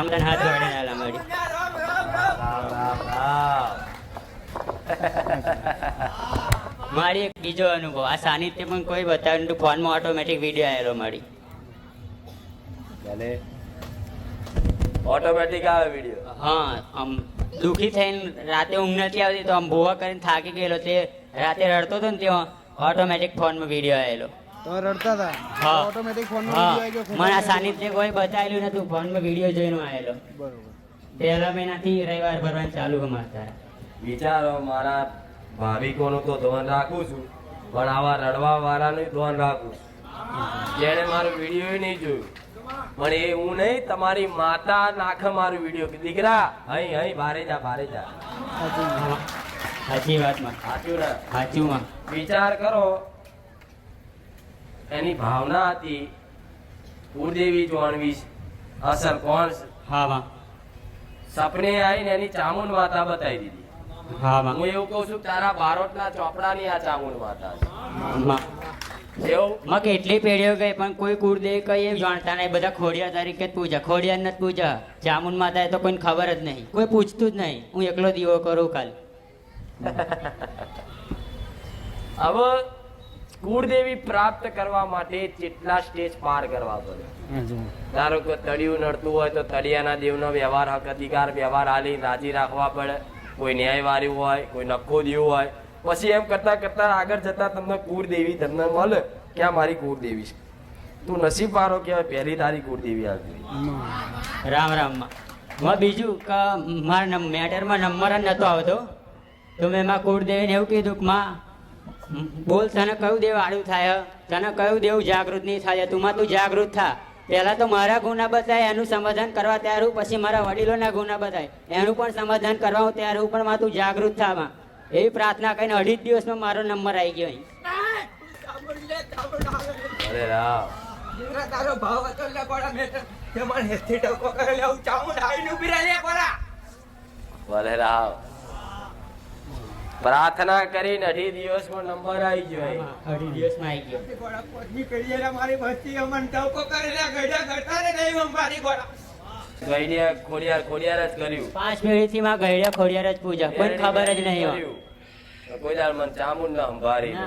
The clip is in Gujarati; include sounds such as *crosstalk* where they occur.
રામ હાથ જોડીને આલા રામ મારી એક બીજો અનુભવ. આ સાનિધ્ય પણ કોઈ બતાવ્યું નતું ફોનમાં ઓટોમેટિક વીડિયો આવેલો મારી. ભલે ઓટોમેટિક આવે વીડિયો હા આમ દુઃખી થઈને રાતે ઊંઘ નથી આવતી તો આમ ભૂવા કરીને થાકી ગયેલો. તે રાતે રડતો હતો ને ત્યાં ઓટોમેટિક ફોનમાં વીડિયો આવેલો. તમે રડતા હતા. હા. ઓટોમેટિક ફોન મને આ સાનિધ્ય કોઈ બતાવેલું નતું ફોનમાં વીડિયો જોઈને આવેલો બરોબર. પહેલા મહિનાથી રવિવાર ભરવાનું ચાલુ અમારે વિચારો મારા ભાવિકોનું તો ધ્યાન રાખું છું પણ આવા રડવા વાળાનું ધ્યાન રાખું છું. જેણે મારો વીડિયો નહીં જોયું. પણ એ હું નહીં તમારી માતા નાખે મારું વીડિયો કે દીકરા અહીં અહીં ભારે જા ભારે જા. સાચી વાતમાં સાચું ના? સાચું વિચાર કરો એની ભાવના હતી. કુળદેવી જોણવી અસર કોણ હા સપને આવીને એની ચામુંડ માતા બતાવી દીધી. હા હું એવું કહું છું તારા બારોટના ચોપડાની આ ચામુંડ માતા છે. માં કેટલી પેઢીઓ ગઈ પણ કોઈ કુળદેવી કઈ એમ જાણતા નહીં. બધા ખોડિયા તરીકે જ પૂજા. ખોડિયા નથી પૂજા. ચામુંડ માતા એ તો કોઈને ખબર જ નહીં. કોઈ પૂછતું જ નહીં. હું એકલો દીવો કરું કાલ. *laughs* હવે કુળદેવી પ્રાપ્ત કરવા માટે કેટલા સ્ટેજ પાર કરવા પડે. ધારો કે તળિયું નડતું હોય તો તળિયાના દેવનો વ્યવહાર હક અધિકાર વ્યવહાર આલી રાજી રાખવા પડે. કોઈ ન્યાયવાળી હોય કોઈ નખો દેવું હોય. પછી એમ કરતા કરતા આગળ જતા તમને કુળદેવી તમને મળે કે આ મારી કુળદેવી છે. તું નસીબ વાળો કહેવાય પહેલી તારી કુળદેવી આવી રામ રામ. માં બીજું કે મારા મેટરમાં નંબર જ નહોતો આવતો. તો મેં એમાં કુળદેવીને એવું કીધું કે માં બોલ તને કયું દેવ આડું થાય? તને કયું દેવ જાગૃત નહીં થાય? તું માં તું જાગૃત થા. પહેલા તો મારા ગુના બતાય એનું સમાધાન કરવા તૈયાર હું પછી મારા વડીલોના ગુના બતાય. એનું પણ સમાધાન કરવા હું તૈયાર હું પણ માં તું જાગૃત થા માં. એવી પ્રાર્થના કરીને અઢી જ દિવસમાં મારો નંબર આવી ગયો અરે રામ. તારો ભાવ હતો લે કોડા મેં તે મને હેથી ટકો કરે લે હું ચામુંડ આવીને ઊભી રહે લે કોડા ભલે રામ. પ્રાર્થના કરીને અઢી દિવસમાં નંબર આવી ગયો. અઢી દિવસમાં આવી ગયો. પોતની મારી બસ્તી અમન ટકો કરે લે ગઢા કરતા રે નહીં મારી ગઈડિયા ખોડિયાર ખોડિયાર જ કર્યું. પાંચ પેઢીથી માં ખોડિયાર જ પૂજા કોઈ ખબર જ નહીં. કોઈ મને ચામુંડ ના સંભાળી